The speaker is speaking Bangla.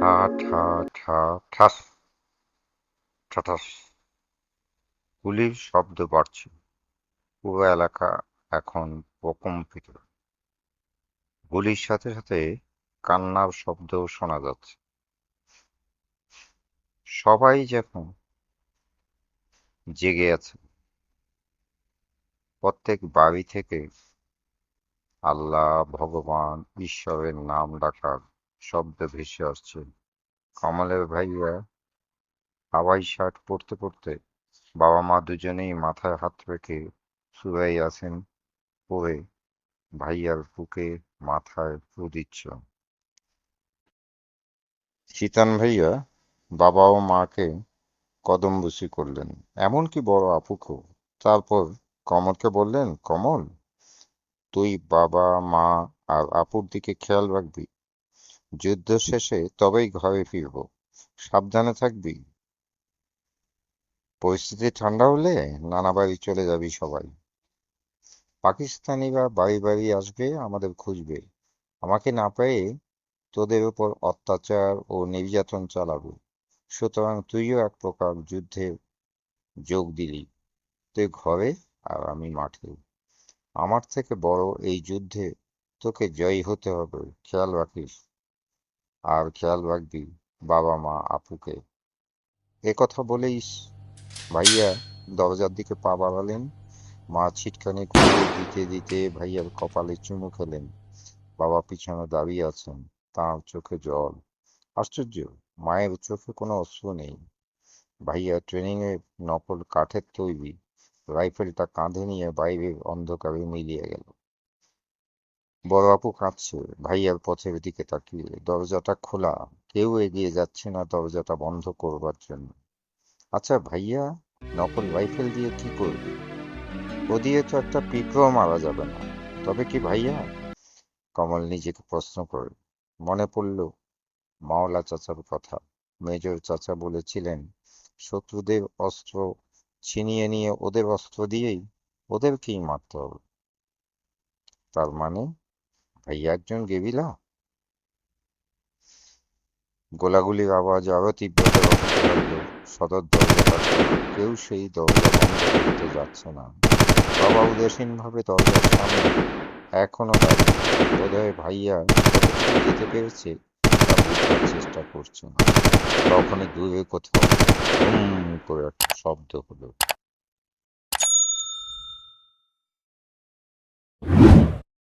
ঠা ঠা ঠাস ঠাঠাস। গুলির শব্দ বাড়ছে। পুরো এলাকা এখন প্রকম্পিত। গুলির সাথে সাথে কান্নার শব্দও শোনা যাচ্ছে। সবাই যখন জেগে আছে। প্রত্যেক বাড়ি থেকে আল্লাহ, ভগবান, ঈশ্বরের নাম ডাকার শব্দ ভেসে আসছে। কমলের ভাইয়া হাওয়াই শার্ট পরতে পরতে বাবা মা দুজনেই মাথায় হাত রেখে শুয়ে আছেন পরে ভাইয়ার বুকে মাথায় ফু দিচ্ছ। শীতান ভাইয়া বাবা ও মাকে কদমবুসি করলেন। এমনকি বড় আপুকেও তারপর কমলকে বললেন, কমল, তুই বাবা, মা আর আপুর দিকে খেয়াল রাখবি। যুদ্ধ শেষে তবেই ঘরে ফিরব। সাবধানে থাকবি। পরিস্থিতি ঠান্ডা হলে নানা বাড়ি চলে যাবি সবাই। পাকিস্তানিরা বাড়ি বাড়ি আসবে, আমাদের খুঁজবে। আমাকে না পেয়ে তোদের উপর অত্যাচার ও নির্যাতন চালাবে। সুতরাং তুইও এক প্রকার যুদ্ধে যোগ দিলি। তুই ঘরে আর আমি মাঠে। আমার থেকে বড় এই যুদ্ধে তোকে জয়ী হতে হবে। খেয়াল রাখিস। আর খেয়াল রাখবি, বাবা মা, আপুকে। এ কথা বলেই ভাইয়া দরজার দিকে পা বাড়ালেন। মা ছিটকানি ঘুরিয়ে দিতে দিতে ভাইয়ার কপালে চুমু খেলেন। বাবা পিছনে দাঁড়িয়ে আছেন, তার চোখে জল। আশ্চর্য, মায়ের চোখে কোনো অশ্রু নেই। ভাইয়া ট্রেনিং এ নকল কাঠের তৈরি, রাইফেলটা কাঁধে নিয়ে বাইরের অন্ধকারে মিলিয়ে গেল। বড় আপু কাঁদছে। ভাইয়ার পথের দিকে তাকিয়ে। দরজাটা খোলা। কেউ এগিয়ে যাচ্ছে না দরজাটা বন্ধ করবার জন্য। আচ্ছা ভাইয়া, নকল রাইফেল দিয়ে কি করবি? ও দিয়ে তো একটা পিঁপড়ও মারা যাবে না। তবে কি ভাইয়া? কমল নিজেকে প্রশ্ন করে। মনে পড়ল মাওলা চাচার কথা। মেজর চাচা বলেছিলেন, শত্রুদের অস্ত্র ছিনিয়ে নিয়ে ওদের অস্ত্র দিয়েই ওদেরকেই মারতে হবে। তার মানে একজন গেবিলা? গোলাগুলির আওয়াজ আরও তীব্রতর সদর দরজাটা কেউ সেই দরজা যাচ্ছে না। বাবা উদাসীন ভাবে দরজার সামনে এখনও বোধহয় ভাইয়া যেতে পেরেছে চেষ্টা করছে না। তখনই দূরে কোথাও করে একটা শব্দ হলো।